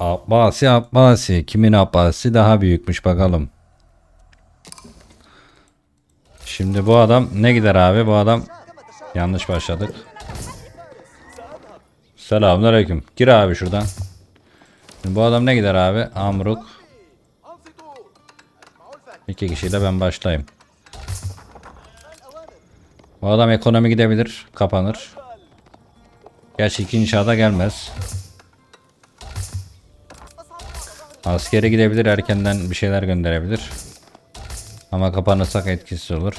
Abbasi Abbasi. Kimin Abbasi daha büyükmüş bakalım. Şimdi bu adam ne gider abi? Bu adam yanlış başladık. Selamünaleyküm. Gir abi şuradan. Şimdi bu adam ne gider abi? Amruk. İki kişiyle ben başlayayım. Bu adam ekonomi gidebilir. Kapanır. Gerçi ikinci çağda gelmez. Askere gidebilir. Erkenden bir şeyler gönderebilir. Ama kapanırsak etkisiz olur.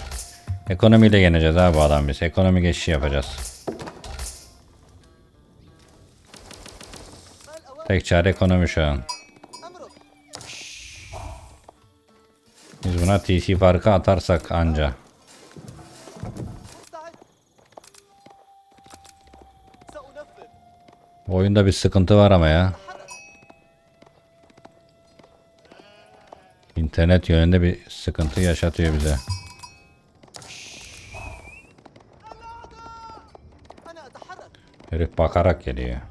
Ekonomiyle yeneceğiz abi adam biz. Ekonomi geçişi yapacağız. Tek çare ekonomi şu an. Biz buna TC farkı atarsak anca. Oyunda bir sıkıntı var ama ya. İnternet yönünde bir sıkıntı yaşatıyor bize. Herif bakarak geliyor.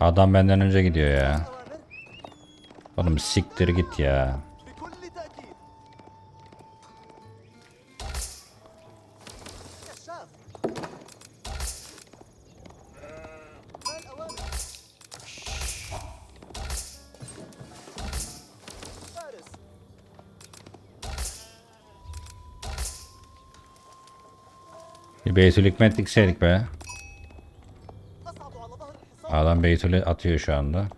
Adam benden önce gidiyor ya. Oğlum siktir git ya. Bir Beytül Hikmet dikseydik be. Adam Beytül'ü atıyor şu anda.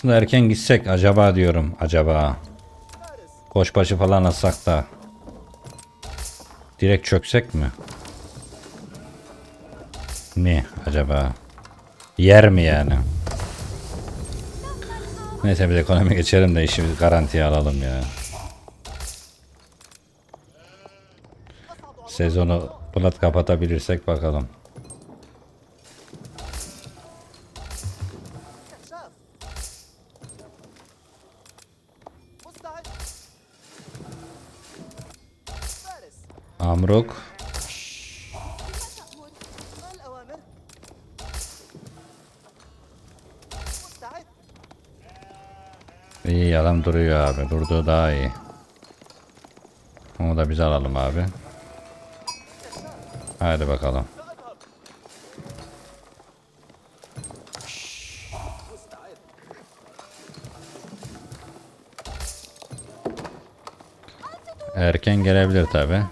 Aslında erken gitsek acaba diyorum. Acaba. Koçbaşı falan atsak da. Direkt çöksek mi? Mi acaba? Yer mi yani? Neyse bir ekonomi geçelim de işimizi garantiye alalım ya. Sezonu bulat kapatabilirsek bakalım. Moruk. İyi adam duruyor abi. Durduğu daha iyi. Onu da biz alalım abi. Hadi bakalım. Erken gelebilir tabi.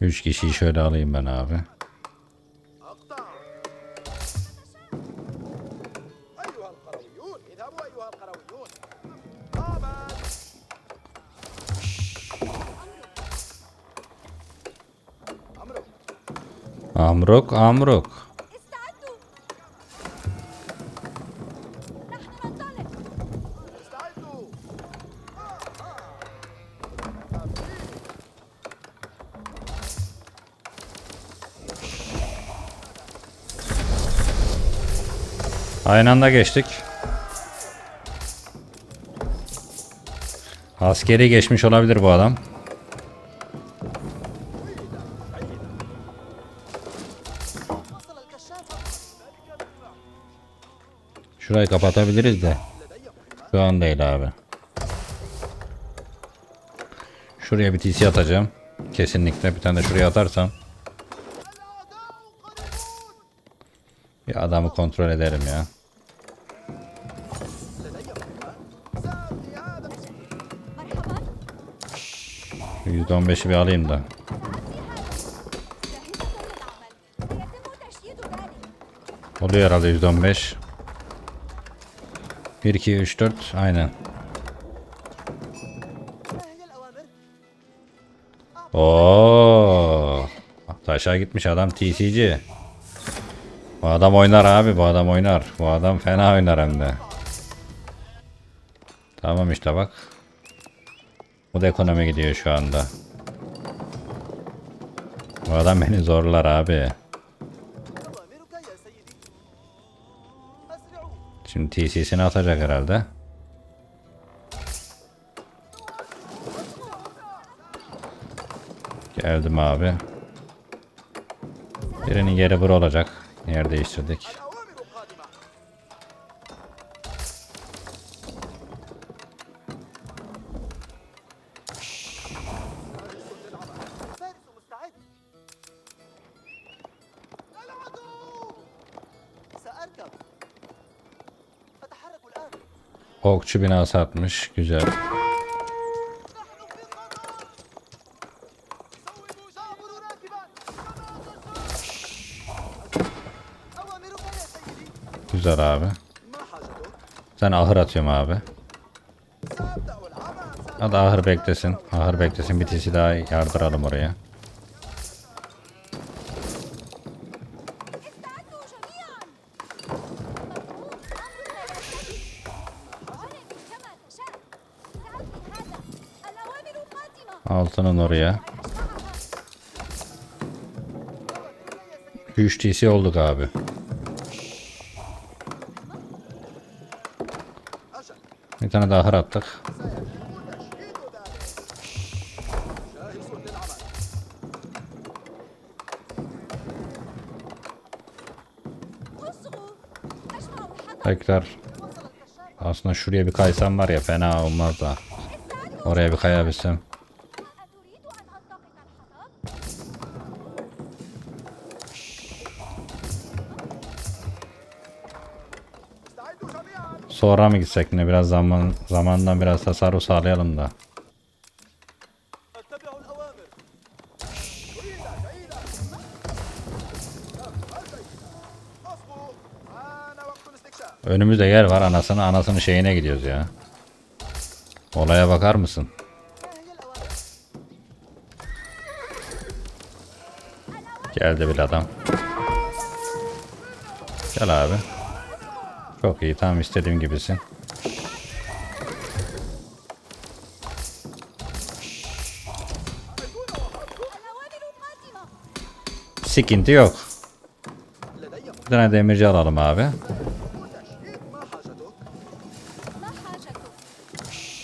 Üç kişiyi şöyle alayım ben abi. Amrok, Amrok. Aynı anda geçtik. Askeri geçmiş olabilir bu adam. Şurayı kapatabiliriz de. Şu an değil abi. Şuraya bir TC atacağım. Kesinlikle bir tane de şuraya atarsam. Bir adamı kontrol ederim ya. %15'i bir alayım da. Oluyor herhalde %15. 1, 2, 3, 4. Aynen. Oo. Taşa gitmiş adam TC'ci. Bu adam oynar abi. Bu adam oynar. Bu adam fena oynar hem de. Tamam işte bak. Bu da ekonomi gidiyor şu anda. Bu adam beni zorlar abi. Şimdi TC'sini atacak herhalde. Geldim abi. Birinin yeri bura olacak. Yer değiştirdik. Okçu binası atmış. Güzel. Güzel abi. Sen ahır atıyorum abi. Hadi ahır beklesin. Ahır beklesin. Bitisi daha yardıralım oraya. tahtanın oraya. 3 olduk abi. Bir tane daha attık. Tekrar aslında şuraya bir kaysam var ya fena olmaz da. Oraya bir kayabilsem. sonra mı gitsek ne biraz zaman zamandan biraz tasarruf sağlayalım da. Önümüzde yer var anasını anasını şeyine gidiyoruz ya. Olaya bakar mısın? Geldi bir adam. Gel abi. Çok iyi tam istediğim gibisin. Sikinti yok. Bir tane demirci alalım abi.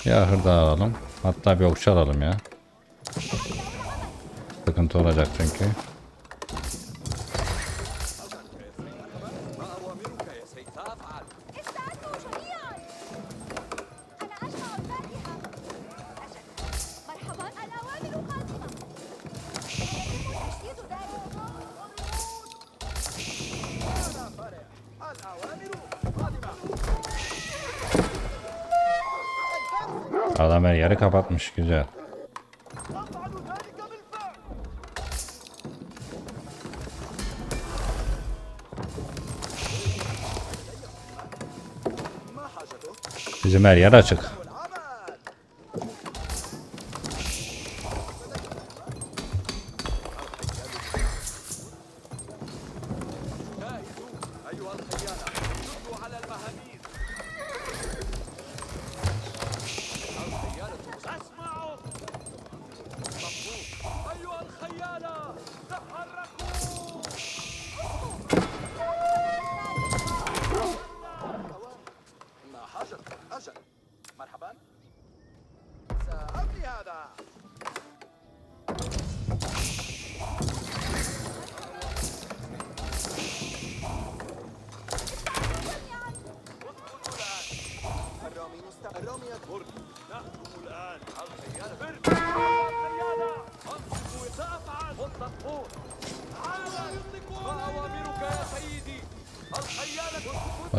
Ya hırda alalım. Hatta bir okçu alalım ya. Sıkıntı olacak çünkü. Önleri kapatmış güzel. Bizim her yer açık.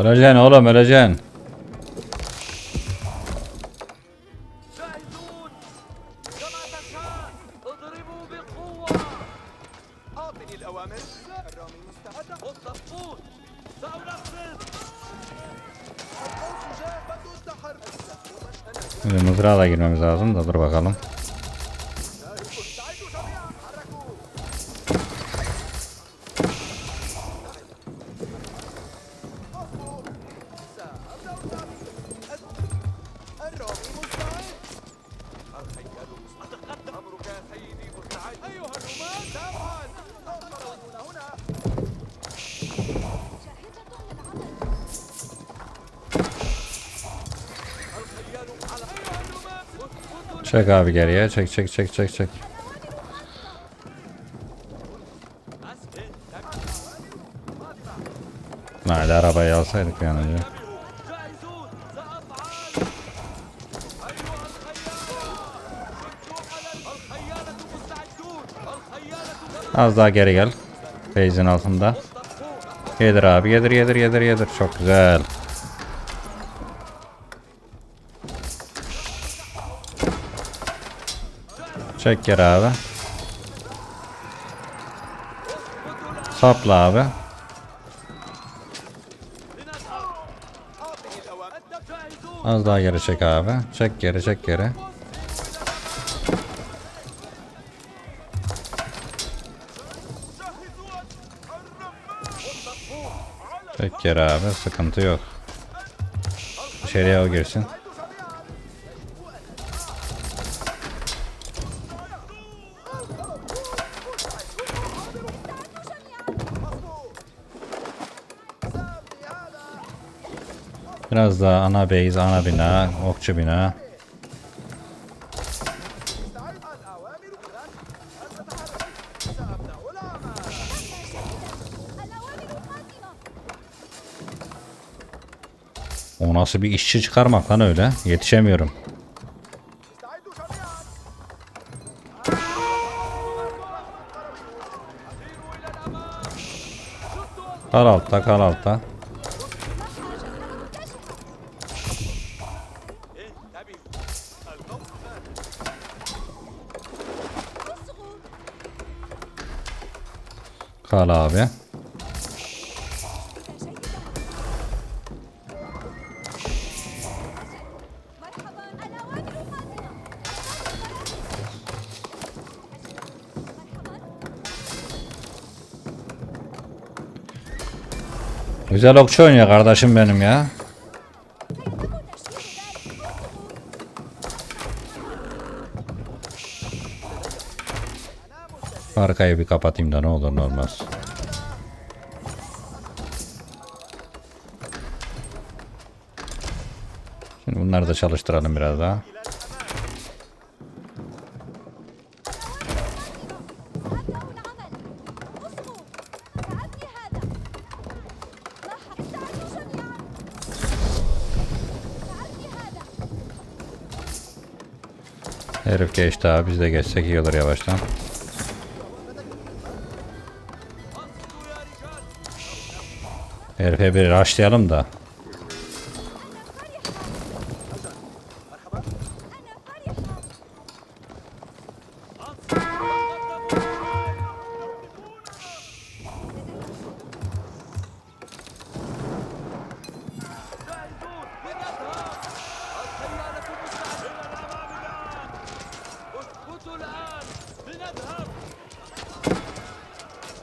Öleceksin oğlum öleceksin. Mızrağa da girmemiz lazım da dur bakalım. Çek abi geriye. Çek çek çek çek çek. Nerede arabayı alsaydık bir an önce. Az daha geri gel. Base'in altında. Yedir abi yedir yedir yedir yedir. Çok güzel. Çek geri abi. Sapla abi. Az daha geri çek abi. Çek geri çek geri. Çek geri abi sıkıntı yok. İçeriye o girsin. Biraz daha ana base, ana bina, okçu bina. O nasıl bir işçi çıkarmak lan öyle? Yetişemiyorum. Kal altta, kal altta. Kal abi. Güzel okçu oynuyor kardeşim benim ya. Arkayı bir kapatayım da ne olur ne olmaz. Şimdi bunları da çalıştıralım biraz daha. Herif geçti abi biz de geçsek iyi olur yavaştan. Herife bir rushlayalım da.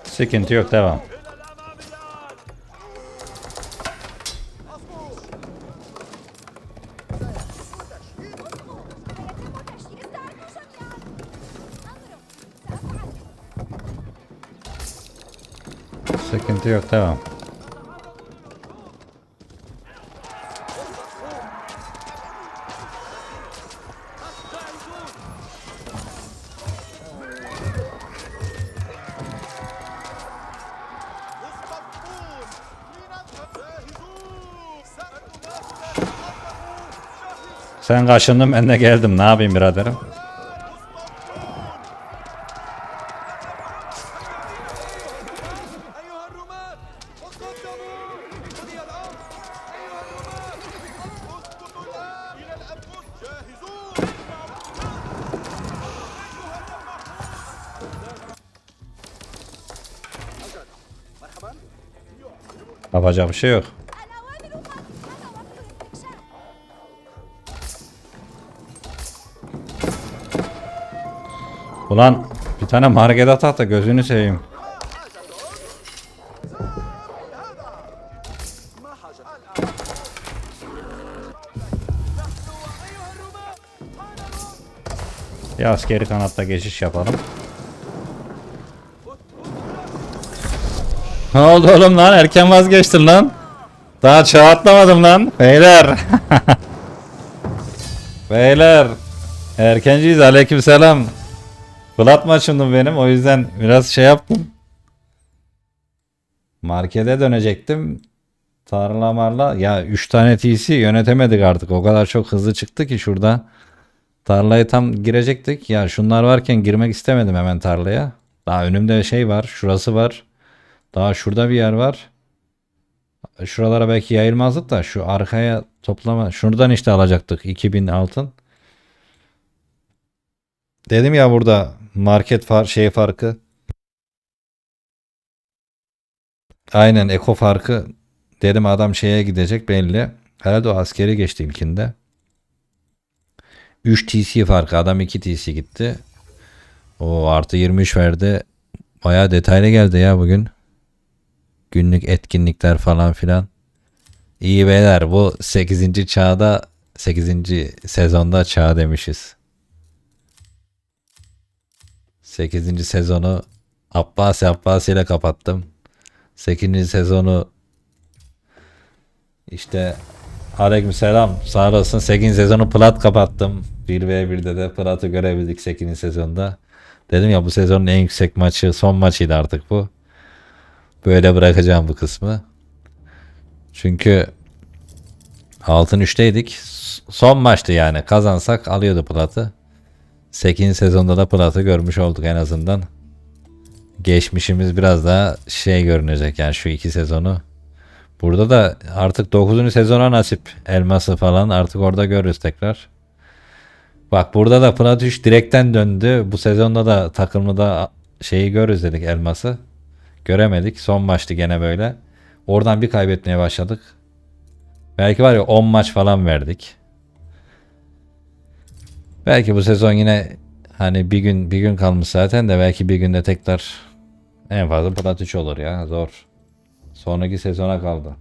Sıkıntı yok devam. Sıkıntı yok devam. Sen kaşındım ben de geldim ne yapayım biraderim. Yapacak bir şey yok. Ulan bir tane market at da gözünü seveyim. Bir askeri kanatta geçiş yapalım. Ne oldu oğlum lan? Erken vazgeçtin lan. Daha çağ atlamadım lan. Beyler. Beyler. Erkenciyiz. Aleykümselam. Flat maçımdım benim. O yüzden biraz şey yaptım. Markete dönecektim. Tarla marla. Ya 3 tane TC yönetemedik artık. O kadar çok hızlı çıktı ki şurada. Tarlaya tam girecektik. Ya şunlar varken girmek istemedim hemen tarlaya. Daha önümde şey var. Şurası var. Daha şurada bir yer var. Şuralara belki yayılmazdık da şu arkaya toplama. Şuradan işte alacaktık 2000 altın. Dedim ya burada market far şey farkı. Aynen eko farkı. Dedim adam şeye gidecek belli. Herhalde o askeri geçti ilkinde. 3 TC farkı. Adam 2 TC gitti. O artı 23 verdi. Baya detaylı geldi ya bugün. Günlük etkinlikler falan filan. İyi beyler bu 8. çağda 8. sezonda çağ demişiz. 8. sezonu Abbasi Abbasi ile kapattım. 8. sezonu işte Aleykümselam. Sağ olasın. 8. sezonu plat kapattım. 1v1'de de platı görebildik 8. sezonda. Dedim ya bu sezonun en yüksek maçı, son maçıydı artık bu. Böyle bırakacağım bu kısmı. Çünkü altın 3'teydik. S- Son maçtı yani. Kazansak alıyordu platı. 8. sezonda da platı görmüş olduk en azından. Geçmişimiz biraz daha şey görünecek yani şu iki sezonu. Burada da artık 9. sezona nasip elması falan artık orada görürüz tekrar. Bak burada da Plat 3 direkten döndü. Bu sezonda da takımda şeyi görürüz dedik elması. Göremedik. Son maçtı gene böyle. Oradan bir kaybetmeye başladık. Belki var ya 10 maç falan verdik. Belki bu sezon yine hani bir gün bir gün kalmış zaten de belki bir günde tekrar en fazla Plat 3 olur ya zor. Sonraki sezona kaldı.